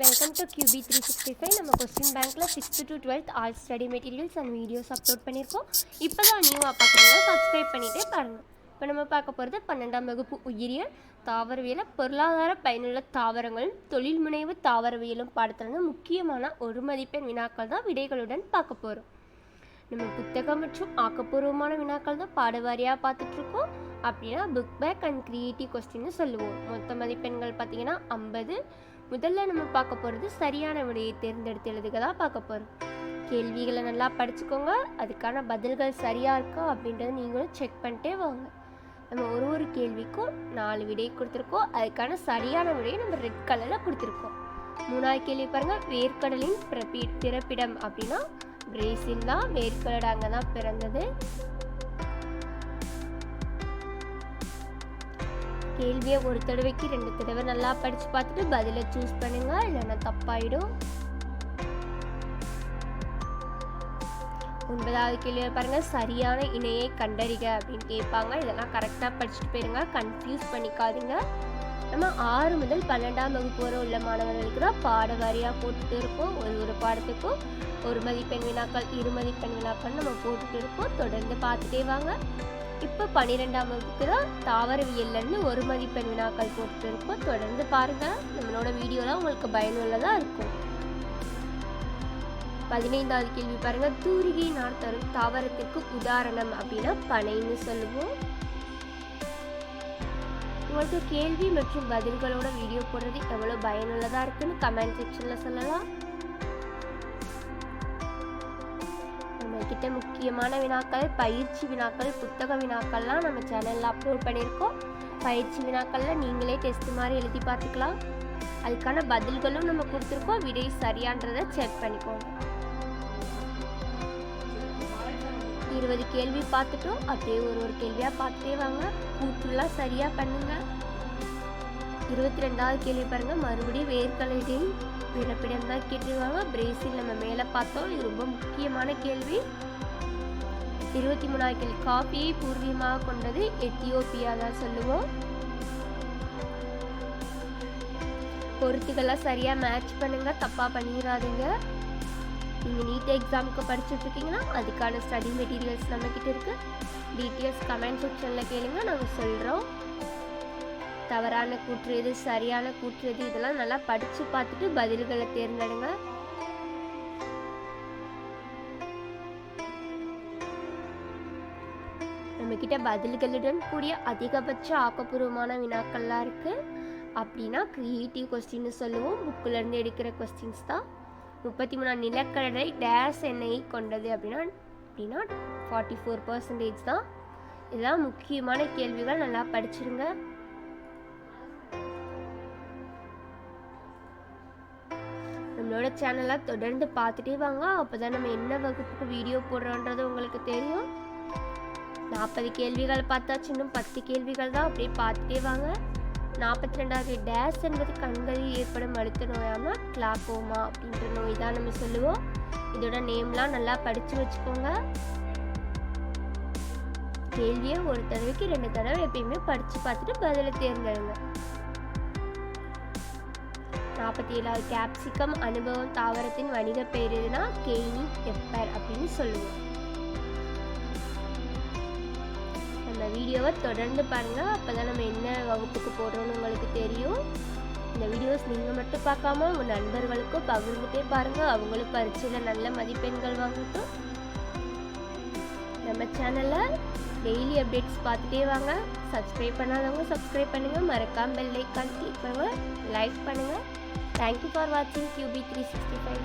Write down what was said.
Welcome to QB three sixty five நம்ம question பேங்க்கில் sixth to twelfth all study materials and videos upload பண்ணியிருக்கோம். இப்போ தான் நியூவாக பார்க்குறீங்க சப்ஸ்கிரைப் பண்ணிகிட்டே பாருங்கள் இப்போ நம்ம பார்க்க போகிறது பன்னெண்டாம் வகுப்பு உயிரியல் தாவரவியலை பொருளாதார பயனுள்ள தாவரங்களும் தொழில் முனைவு தாவரவியலும் பாடத்திலிருந்து முக்கியமான ஒரு மதிப்பெண் வினாக்கள் தான் விடைகளுடன் பார்க்க போகிறோம் நம்ம புத்தகம் மற்றும் ஆக்கப்பூர்வமான வினாக்கள் தான் பாடவாரியாக பார்த்துட்ருக்கோம். அப்படின்னா புக் பேக் அண்ட் கிரியேட்டிவ் கொஸ்டின்னு சொல்லுவோம். மொத்த மதிப்பெண்கள் பார்த்தீங்கன்னா ஐம்பது முதல்ல நம்ம பார்க்க போகிறது சரியான விடையை தேர்ந்தெடுத்து எழுதுக தான் பார்க்க போகிறோம் கேள்விகளை நல்லா படிச்சுக்கோங்க. அதுக்கான பதில்கள் சரியாக இருக்கா அப்படின்றத நீங்களும் செக் பண்ணிட்டே வாங்க. நம்ம ஒரு ஒரு கேள்விக்கும் நாலு விடை கொடுத்துருக்கோம். அதுக்கான சரியான விடையை நம்ம ரெட் கலரில் கொடுத்துருக்கோம். மூணாவது கேள்வி பாருங்கள் வேர்க்கடலின் பிறப்பி பிறப்பிடம் அப்படின்னா பிரேசில் தான். வேர்க்கடல் அங்கே தான் பிறந்தது. கேள்வியை ஒரு தடவைக்கு ரெண்டு தடவை நல்லா படித்து பார்த்துட்டு பதிலை சூஸ் பண்ணுங்கள் இல்லைன்னா தப்பாயிடும். ஒன்பதாவது கேள்வி பாருங்கள் சரியான இணையை கண்டறிக அப்படின்னு கேட்பாங்க. இதெல்லாம் கரெக்டாக படிச்சுட்டு போயிருங்க. கன்ஃபியூஸ் பண்ணிக்காதீங்க. நம்ம ஆறு முதல் பன்னெண்டாம் வகுப்பு வரை உள்ள மாணவர்களுக்கு தான் பாட வாரியாக போட்டுட்டு இருக்கோம் ஒரு ஒரு பாடத்துக்கும் ஒரு மதிப்பெண் வினாக்கள் இரு மதிப்பெண் வினாக்கள் நம்ம போட்டுட்டு இருக்கோம் தொடர்ந்து பார்த்துட்டே வாங்க. இப்போ பன்னிரெண்டாம் வகுப்புக்கு தான் தாவரவியல்லேருந்து ஒரு மதிப்பெண் வினாக்கள் போட்டுருக்கோம். தொடர்ந்து பாருங்கள் நம்மளோட வீடியோலாம் உங்களுக்கு பயனுள்ளதாக இருக்கும். பதினைந்தாவது கேள்வி பாருங்க. தூரிகை நார் தரும் தாவரத்திற்கு உதாரணம் அப்படின்னா பனைன்னு சொல்லுவோம். உங்களுக்கு கேள்வி மற்றும் பதில்களோட வீடியோ போடுறது எவ்வளோ பயனுள்ளதாக இருக்குன்னு கமெண்ட் செக்ஷனில் சொல்லலாம். நம்ம கிட்ட முக்கியமான வினாக்கள் பயிற்சி வினாக்கள் புத்தக வினாக்கள்லாம் நம்ம சேனலில் அப்லோட் பண்ணியிருக்கோம். பயிற்சி வினாக்களில் நீங்களே டெஸ்ட் மாதிரி எழுதி பார்த்துக்கலாம். அதுக்கான பதில்களும் நம்ம கொடுத்துருக்கோம். விடை சரியான்றதை செக் பண்ணிக்கோங்க. இருபது கேள்வி பார்த்துட்டோம். அப்படியே ஒரு ஒரு கேள்வியாக பார்த்துட்டே வாங்க. கூற்றுலாம் சரியாக பண்ணுங்கள் இருபத்தி ரெண்டாவது கேள்வி பாருங்கள் மறுபடியும் வேர்க்கலையின் பிறப்பிடம் தான் கேட்டிருக்காங்க. பிரேசில் நம்ம மேலே பார்த்தோம். இது ரொம்ப முக்கியமான கேள்வி. இருபத்தி மூணாவது கேள்வி. காஃபியை பூர்வீகமாக கொண்டது எத்தியோப்பியா தான் சொல்லுவோம். பொருத்துக்கெல்லாம் சரியாக மேட்ச் பண்ணுங்க. தப்பாக பண்ணிடாதீங்க நீங்கள் நீட் எக்ஸாமுக்கு படிச்சுட்டு இருக்கீங்கன்னா அதுக்கான ஸ்டடி மெட்டீரியல்ஸ் நம்மக்கிட்ட இருக்குது டீட்டெயில்ஸ் கமெண்ட் செக்ஷனில் கேளுங்க. நாங்கள் சொல்கிறோம் தவறான கூற்று எது சரியான கூற்று எது இதெல்லாம் நல்லா படித்து பார்த்துட்டு பதில்களை தேர்ந்தெடுங்க. நம்மக்கிட்ட பதில்களுடன் கூடிய அதிகபட்ச ஆக்கப்பூர்வமான வினாக்கள்லாம் இருக்குது அப்படின்னா க்ரியேட்டிவ் கொஸ்டின்னு சொல்லுவோம். புக்கிலேருந்து எடுக்கிற கொஸ்டின்ஸ் தான். முப்பத்தி மூணாம் நிலக்கடலை டேஸ் எண்ணெய் கொண்டது அப்படின்னா அப்படின்னா ஃபார்ட்டி ஃபோர் பர்சன்டேஜ் தான். இதெல்லாம் முக்கியமான கேள்விகள். நல்லா படிச்சிருங்க. நம்மளோட சேனலை தொடர்ந்து பார்த்துட்டே வாங்க. அப்போ தான் நம்ம என்ன வகுப்புக்கு வீடியோ போடுறோன்றது உங்களுக்கு தெரியும். நாற்பது கேள்விகள் பார்த்தாச்சு. இன்னும் பத்து கேள்விகள் தான். அப்படியே பார்த்துட்டே வாங்க. நாற்பத்தி ரெண்டாவது டேஸ் என்பது கண்களில் ஏற்படும் அழுத்த நோயானா கிளாக்கோமா அப்படின்ற நோய் தான் நம்ம சொல்லுவோம். இதோட நேம்லாம் நல்லா படித்து வச்சுக்கோங்க. கேள்வியை ஒரு தடவைக்கு ரெண்டு தடவை எப்பயுமே படித்து பார்த்துட்டு பதிலை தேர்ந்தெடுங்க. நாற்பத்தி ஏழாவது கேப்சிகம் அனுபவம் தாவரத்தின் வணிக பெயர் எதுனா கெய்னி பெப்பர் அப்படின்னு சொல்லுவோம். நம்ம வீடியோவை தொடர்ந்து பாருங்கள் அப்போ தான் நம்ம என்ன வகுப்புக்கு போடுறோம்னு உங்களுக்கு தெரியும். இந்த வீடியோஸ் நீங்கள் மட்டும் பார்க்காம உங்கள் நண்பர்களுக்கும் பகிர்ந்துட்டே பாருங்கள் அவங்களும் பரீட்சையில் நல்ல மதிப்பெண்கள் வாங்கட்டும். நம்ம சேனலில் டெய்லி அப்டேட்ஸ் பார்த்துட்டே வாங்க. சப்ஸ்கிரைப் பண்ணாதவங்க சப்ஸ்கிரைப் பண்ணுங்கள் மறக்காமல் பெல் ஐக்கான் கிளிக் பண்ணுங்கள் லைக் பண்ணுங்கள் தேங்க்யூ ஃபார் வாட்சிங் கியூபி த்ரீ சிக்ஸ்டி ஃபைவ்